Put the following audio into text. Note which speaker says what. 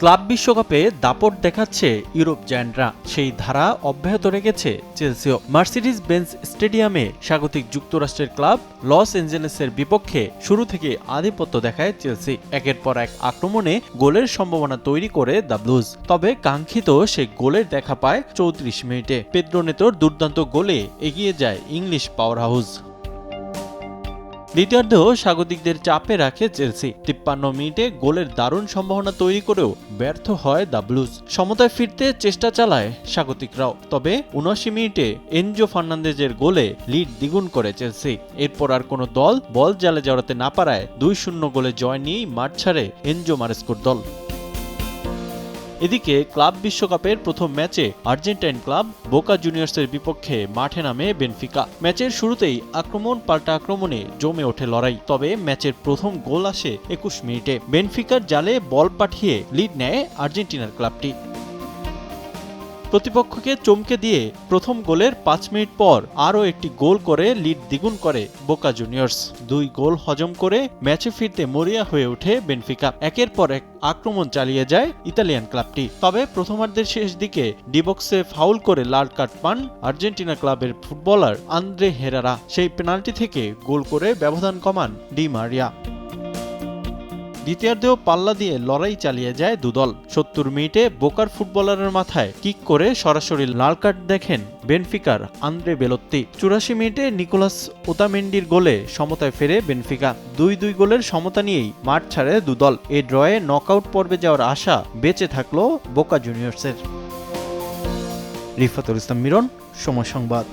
Speaker 1: Club বিশ্বকাপে দাপট দেখাচ্ছে ইউরোপ জায়ান্টরা। সেই ধারা অব্যাহত রেখেছে চেলসিও। মার্সিডিজ বেঞ্চ স্টেডিয়ামে স্বাগতিক যুক্তরাষ্ট্রের ক্লাব লস এঞ্জেলেসের বিপক্ষে শুরু থেকে আধিপত্য দেখায় চেলসি। একের পর এক আক্রমণে গোলের সম্ভাবনা তৈরি করে দ্য ব্লুজ। তবে কাঙ্ক্ষিত সে গোলের দেখা পায় চৌত্রিশ মিনিটে। পেদ্রোনেতোর দুর্দান্ত গোলে এগিয়ে যায় ইংলিশ পাওয়ার হাউস দ্বিতীয়ার্ধেও স্বাগতিকদের চাপে রাখে চেলসি। তিপ্পান্ন মিনিটে গোলের দারুণ সম্ভাবনা তৈরি করেও ব্যর্থ হয় দ্য ব্লুজ। সমতায় ফিরতে চেষ্টা চালায় স্বাগতিকরাও। তবে উনআশি মিনিটে এনজো ফার্নান্দেজের গোলে লিড দ্বিগুণ করে চেলসি। এরপর আর কোনো দল বল জালে জড়াতে না পারায় দুই শূন্য গোলে জয় নিয়েই মাঠ ছাড়ে এনজো মারেস্কোর দল। এদিকে ক্লাব বিশ্বকাপের প্রথম ম্যাচে আর্জেন্টাইন ক্লাব বোকা জুনিয়র্সের বিপক্ষে মাঠে নামে বেনফিকা। ম্যাচের শুরুতেই আক্রমণ পাল্টা আক্রমণে জমে ওঠে লড়াই, তবে ম্যাচের প্রথম গোল আসে একুশ মিনিটে। বেনফিকার জালে বল পাঠিয়ে লিড নেয় আর্জেন্টিনার ক্লাবটি। প্রতিপক্ষকে চমকে দিয়ে প্রথম গোলের পাঁচ মিনিট পর আরও একটি গোল করে লিড দ্বিগুণ করে বোকা জুনিয়র্স। দুই গোল হজম করে ম্যাচে ফিরতে মরিয়া হয়ে ওঠে বেনফিকা। একের পর এক আক্রমণ চালিয়ে যায় ইতালিয়ান ক্লাবটি। তবে প্রথমার্ধের শেষ দিকে ডিবক্সে ফাউল করে লাল কার্ড পান আর্জেন্টিনা ক্লাবের ফুটবলার আন্দ্রে হেরারা। সেই পেনাল্টি থেকে গোল করে ব্যবধান কমান ডি মারিয়া। দ্বিতীয়ার্ধেও পাল্লা দিয়ে লড়াই চালিয়ে যায় দুদল। সত্তর মিনিটে বোকার ফুটবলারের মাথায় কিক করে সরাসরি লাল কার্ড দেখেন বেনফিকার আন্দ্রে বেলত্তি। চুরাশি মিনিটে নিকোলাস ওতামেন্ডির গোলে সমতায় ফেরে বেনফিকা। দুই দুই গোলের সমতা নিয়েই মাঠ ছাড়ে দুদল। এ ড্রয়ে নকআউট পর্বে যাওয়ার আশা বেঁচে থাকল বোকা জুনিয়র্সের। রিফাতুল ইসলাম মিরন, সময় সংবাদ।